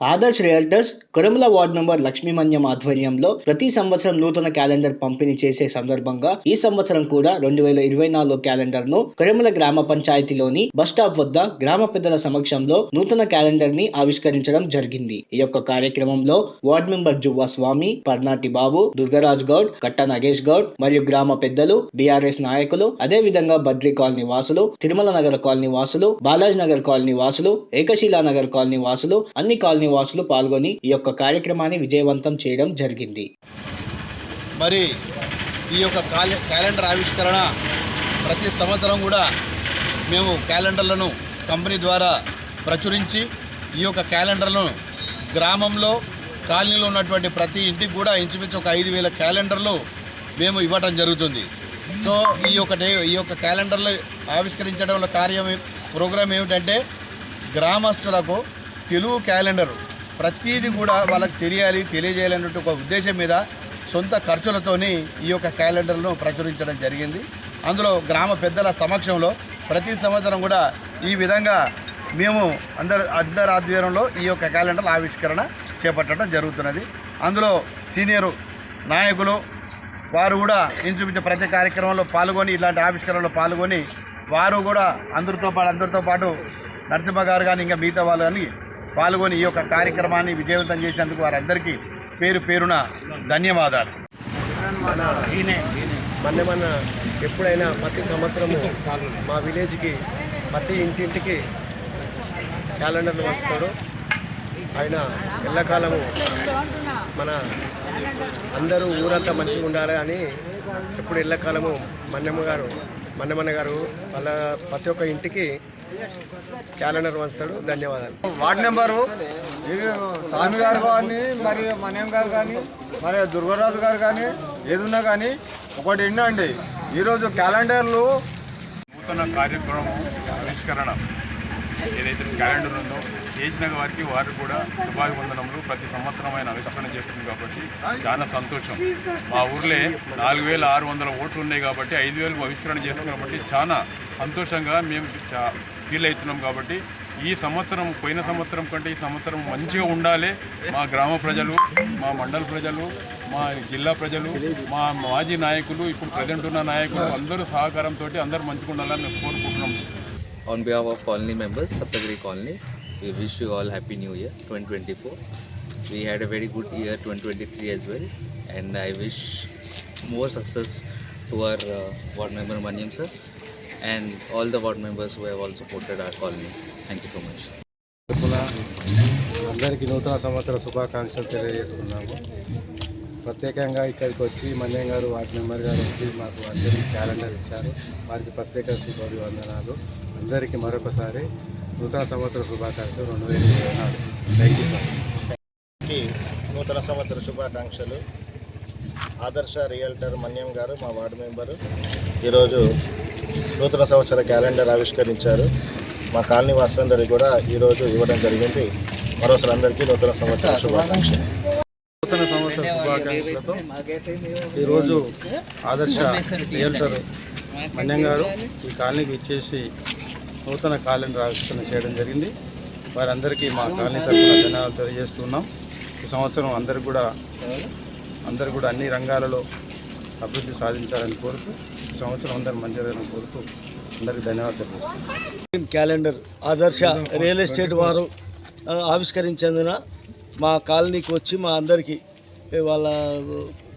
Adarsh realtors Koramala ward number Lakshmimanyam ఆధ్వర్యంలో ప్రతి సంవత్సరం నూతన క్యాలెండర్ పంపిణీ చేసే సందర్భంగా ఈ సంవత్సరం కూడా రెండు వేల ఇరవై నాలుగు క్యాలెండర్ను కొరమల గ్రామ పంచాయతీలోని బస్ స్టాప్ వద్ద గ్రామ పెద్దల సమక్షంలో నూతన క్యాలెండర్ని ఆవిష్కరించడం జరిగింది. ఈ యొక్క కార్యక్రమంలో వార్డ్ మెంబర్ జువ్వా స్వామి పర్నాటి బాబు దుర్గరాజ్ గౌడ్ కట్ట నగేష్ గౌడ్ మరియు గ్రామ పెద్దలు బీఆర్ఎస్ నాయకులు అదే విధంగా బద్రి కాలనీ వాసులు తిరుమల నగర్ కాలనీ వాసులు బాలాజీ నగర్ కాలనీ వాసులు ఏకశిలా నగర్ కాలనీ వాసులు అన్ని కాలనీ వాసులు పాల్గొని ఈ యొక్క కార్యక్రమాన్ని విజయవంతం చేయడం జరిగింది. మరి ఈ యొక్క కాలె క్యాలెండర్ ఆవిష్కరణ ప్రతి సంవత్సరం కూడా మేము క్యాలెండర్లను కంపెనీ ద్వారా ప్రచురించి ఈ యొక్క క్యాలెండర్లను గ్రామంలో కాలనీలో ఉన్నటువంటి ప్రతి ఇంటికి కూడా ఇంచుమించు ఒక ఐదు వేల క్యాలెండర్లు మేము ఇవ్వటం జరుగుతుంది. సో ఈ యొక్క డే ఈ యొక్క క్యాలెండర్లు ఆవిష్కరించడంలో కార్యం ఏ- ప్రోగ్రాం ఏమిటంటే గ్రామస్తులకు తెలుగు క్యాలెండర్ ప్రతీది కూడా వాళ్ళకి తెలియాలి తెలియజేయాలన్నట్టు ఒక ఉద్దేశం మీద సొంత ఖర్చులతోని ఈ యొక్క క్యాలెండర్ను ప్రచురించడం జరిగింది. అందులో గ్రామ పెద్దల సమక్షంలో ప్రతి సంవత్సరం కూడా ఈ విధంగా మేము అందరు అందరి ఆధ్వర్యంలో ఈ యొక్క క్యాలెండర్ ఆవిష్కరణ చేపట్టడం జరుగుతున్నది. అందులో సీనియర్ నాయకులు వారు కూడా ఇంచుమించు ప్రతి కార్యక్రమంలో పాల్గొని ఇలాంటి ఆవిష్కరణలో పాల్గొని వారు కూడా అందరితో పాటు అందరితో పాటు నరసింహ గారు కానీ ఇంకా మిగతా వాళ్ళు కానీ పాల్గొని ఈ యొక్క కార్యక్రమాన్ని విజయవంతం చేసేందుకు వారందరికీ పేరు పేరున ధన్యవాదాలు. మన మన మన ఎప్పుడైనా ప్రతి సంవత్సరము మా విలేజ్కి ప్రతి ఇంటింటికి క్యాలెండర్లు వస్తాడు ఆయన ఎల్లకాలము మన అందరూ ఊరంతా మంచిగా ఉండాలి అని ఎప్పుడు ఎల్లకాలము మన్నెమ్మ గారు మన్నెమ్మన్న గారు వాళ్ళ ప్రతి ఒక్క ఇంటికి క్యాలెండర్ వంచుతాడు ధన్యవాదాలు. Ward number? స్వామి గారు కానీ మరి మన్యం గారు కానీ మరి దుర్గరాజు గారు కానీ ఏదున్నా కానీ ఒకటి వినండి. ఈరోజు క్యాలెండర్లు నూతన కార్యక్రమం ఆవిష్కరణ ఏదైతే క్యాలెండర్ ఉందో చేసిన వారికి వారు కూడా శుభాభివందనములు. ప్రతి సంవత్సరం ఆయన ఆవిష్కరణ చేస్తుంది కాబట్టి చాలా సంతోషం. మా ఊర్లే నాలుగు వేల ఆరు వందల ఓట్లు ఉన్నాయి కాబట్టి ఐదు వేలు ఆవిష్కరణ చేస్తున్నాం కాబట్టి చాలా సంతోషంగా మేము చా- ఫీల్ అవుతున్నాం కాబట్టి ఈ సంవత్సరం పోయిన సంవత్సరం కంటే ఈ సంవత్సరం మంచిగా ఉండాలి. మా గ్రామ ప్రజలు మా మండల ప్రజలు మా జిల్లా ప్రజలు మా మాజీ నాయకులు ఇప్పుడు ప్రజెంట్ ఉన్న నాయకులు అందరూ సహకారంతో అందరూ మంచిగా ఉండాలని మేము కోరుకుంటున్నాం. On behalf of colony members, Saptagiri Colony, we wish you all Happy New Year 2024. We had a very good year 2023 as well, and I wish more success to our uh, ward member Maniam sir and all the ward members who have also supported our colony. Thank you so much. తరపున అందరికీ నూతన సంవత్సర శుభాకాంక్షలు తెలియజేసుకున్నాము ప్రత్యేకంగా ఇక్కడికి వచ్చి మన్యం గారు ward member గారు వచ్చి మాకు అందరికీ క్యాలెండర్ ఇచ్చారు. వారికి ప్రత్యేక శుభాభివందనాలు. అందరికీ మరొకసారి నూతన సంవత్సర శుభాకాంక్షలు. రెండు వేల ఇరవై నాలుగు. థ్యాంక్ యూ సార్ నూతన సంవత్సర శుభాకాంక్షలు. ఆదర్శ రియల్టర్ మన్యం గారు మా వార్డు మెంబరు. ఈరోజు నూతన సంవత్సర క్యాలెండర్ ఆవిష్కరించారు. మా కాలనీ వాసులందరికీ కూడా ఈరోజు ఇవ్వడం జరిగింది. మరోసారి అందరికీ నూతన సంవత్సర శుభాకాంక్షలు. శుభాకాంక్షలతో ఈరోజు ఆదర్శ రియల్టర్ మన్యం గారు ఈ కాలనీకి ఇచ్చేసి నూతన క్యాలెండర్ ఆవిష్కరణ చేయడం జరిగింది. వారందరికీ మా కాలనీ తరఫున ధన్యవాదాలు తెలియజేస్తున్నాం. ఈ సంవత్సరం అందరు కూడా అందరు కూడా అన్ని రంగాలలో అభివృద్ధి సాధించాలని కోరుతూ ఈ సంవత్సరం అందరూ మంచిగా కోరుతూ అందరికీ ధన్యవాదాలు తెలియజేస్తున్నాం. క్యాలెండర్ ఆదర్శ రియల్ ఎస్టేట్ వారు ఆవిష్కరించేందున మా కాలనీకి వచ్చి మా అందరికీ వాళ్ళ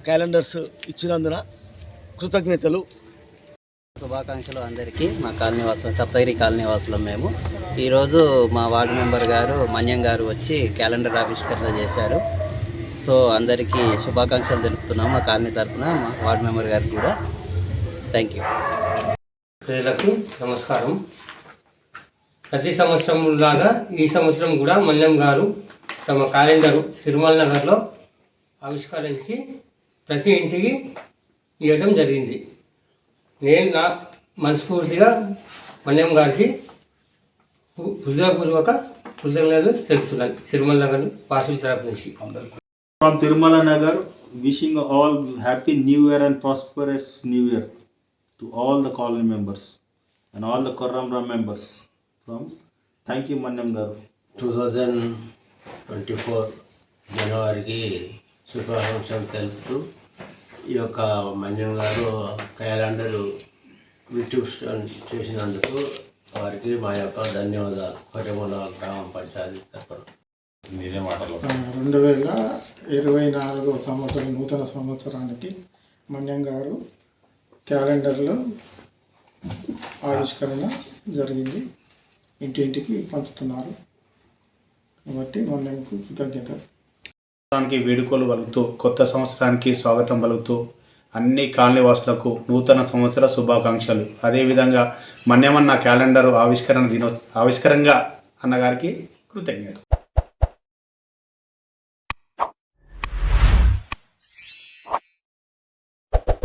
క్యాలెండర్స్ ఇచ్చినందున కృతజ్ఞతలు. శుభాకాంక్షలు అందరికీ. మా కాలనీ వాసులు సప్తగిరి కాలనీ వాసులం మేము. ఈరోజు మా వార్డు మెంబర్ గారు మన్యం గారు వచ్చి క్యాలెండర్ ఆవిష్కరణ చేశారు. సో అందరికీ శుభాకాంక్షలు తెలుపుతున్నాం మా కాలనీ తరఫున మా వార్డు మెంబర్ గారికి కూడా. థ్యాంక్ యూ ప్రజలకు నమస్కారం. ప్రతి సంవత్సరం లాగా ఈ సంవత్సరం కూడా మల్లం గారు తమ క్యాలెండరు తిరుమల నగర్లో ఆవిష్కరించి ప్రతి ఇంటికి ఇవ్వడం జరిగింది నేను నా మనస్ఫూర్తిగా మల్లం గారికి హృదయపూర్వక కృతజ్ఞతలు తెలుపుతున్నాను తిరుమల నగర్ వాసుల తరపు నుంచి From Tirumala Nagar, wishing all happy new year and prosperous new year to all the colony members and all the Korramra members. From thank you Manyam Garu. Two thousand twenty four జనవరికి శుభాకాంక్షలు తెలుపుతూ ఈ యొక్క మన్యం గారు calendar distribution చేసినందుకు వారికి మా యొక్క ధన్యవాదాలు. కొట్టమూల గ్రామ పంచాయతీ తరఫున. రెండు వేల ఇరవై నాలుగవ సంవత్సరం నూతన సంవత్సరానికి మన్యం గారు క్యాలెండర్లో ఆవిష్కరణ జరిగింది. ఇంటింటికి పంచుతున్నారు. కాబట్టి మన్యంకు కృతజ్ఞత సంవత్సరానికి వేడుకలు వలుగుతూ కొత్త సంవత్సరానికి స్వాగతం వలుగుతూ అన్ని కాలనీవాసులకు నూతన సంవత్సర శుభాకాంక్షలు. అదేవిధంగా మన్యమన్న క్యాలెండర్ ఆవిష్కరణ దినో ఆవిష్కరంగా అన్నగారికి కృతజ్ఞత